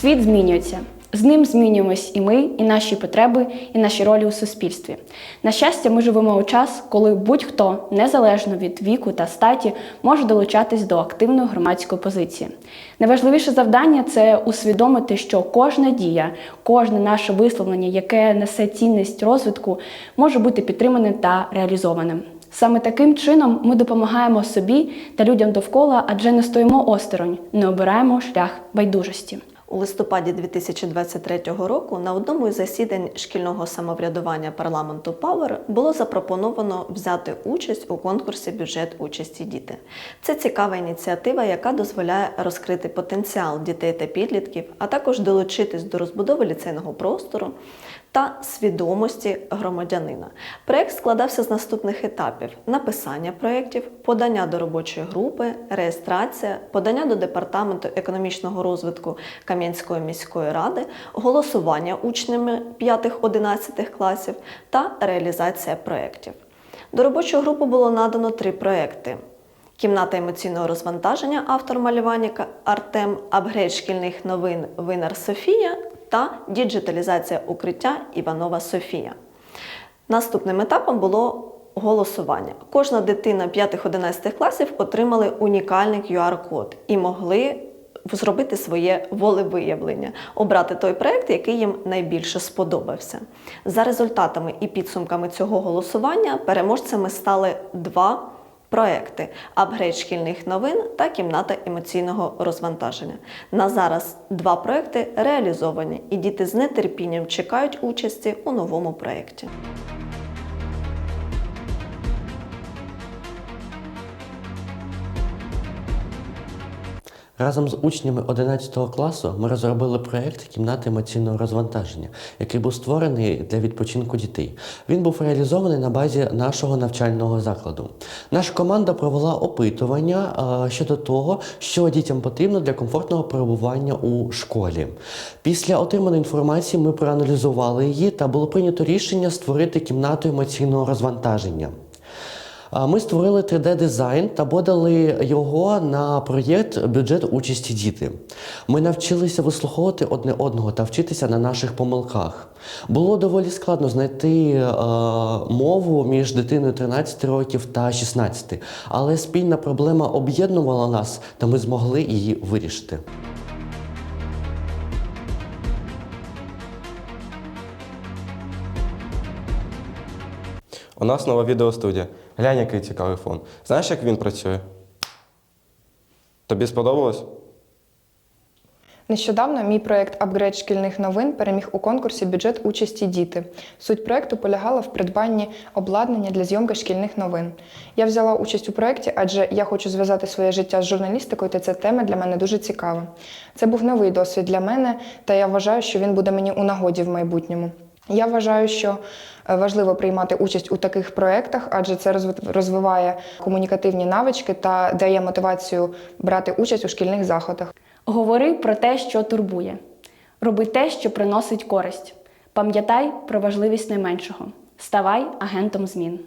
Світ змінюється. З ним змінюємось і ми, і наші потреби, і наші ролі у суспільстві. На щастя, ми живемо у час, коли будь-хто, незалежно від віку та статі, може долучатись до активної громадської позиції. Найважливіше завдання це усвідомити, що кожна дія, кожне наше висловлення, яке несе цінність розвитку, може бути підтриманим та реалізованим. Саме таким чином ми допомагаємо собі та людям довкола, адже не стоїмо осторонь, не обираємо шлях байдужості. У листопаді 2023 року на одному із засідань шкільного самоврядування парламенту Павер було запропоновано взяти участь у конкурсі бюджет участі діти. Це цікава ініціатива, яка дозволяє розкрити потенціал дітей та підлітків, а також долучитись до розбудови ліцейного простору та свідомості громадянина. Проект складався з наступних етапів: написання проєктів, подання до робочої групи, реєстрація, подання до департаменту економічного розвитку Кам'янської міської ради, голосування учнями 5-11 класів та реалізація проєктів. До робочої групи було надано три проекти. Кімната емоційного розвантаження, автор малювання Артем, апгрейд шкільних новин Винар Софія та діджиталізація укриття Іванова Софія. Наступним етапом було голосування. Кожна дитина 5-11 класів отримали унікальний QR-код і могли зробити своє волевиявлення, обрати той проект, який їм найбільше сподобався. За результатами і підсумками цього голосування переможцями стали два проекти апгрейд шкільних новин та кімната емоційного розвантаження. На зараз два проекти реалізовані, і діти з нетерпінням чекають участі у новому проєкті. Разом з учнями 11 класу ми розробили проєкт кімнати емоційного розвантаження, який був створений для відпочинку дітей. Він був реалізований на базі нашого навчального закладу. Наша команда провела опитування щодо того, що дітям потрібно для комфортного перебування у школі. Після отриманої інформації ми проаналізували її та було прийнято рішення створити кімнату емоційного розвантаження. Ми створили 3D-дизайн та подали його на проєкт бюджет участі діти. Ми навчилися вислуховувати одне одного та вчитися на наших помилках. Було доволі складно знайти е, мову між дитиною 13 років та 16, але спільна проблема об'єднувала нас, та ми змогли її вирішити. У нас нова відеостудія. Глянь, який цікавий фон. Знаєш, як він працює? Тобі сподобалось? Нещодавно мій проєкт апгрейд шкільних новин переміг у конкурсі бюджет участі діти. Суть проєкту полягала в придбанні обладнання для зйомки шкільних новин. Я взяла участь у проєкті, адже я хочу зв'язати своє життя з журналістикою, та ця тема для мене дуже цікава. Це був новий досвід для мене, та я вважаю, що він буде мені у нагоді в майбутньому. Я вважаю, що е, важливо приймати участь у таких проєктах, адже це розвиває комунікативні навички та дає мотивацію брати участь у шкільних заходах. Говори про те, що турбує. Роби те, що приносить користь. Пам'ятай про важливість найменшого. Ставай агентом змін.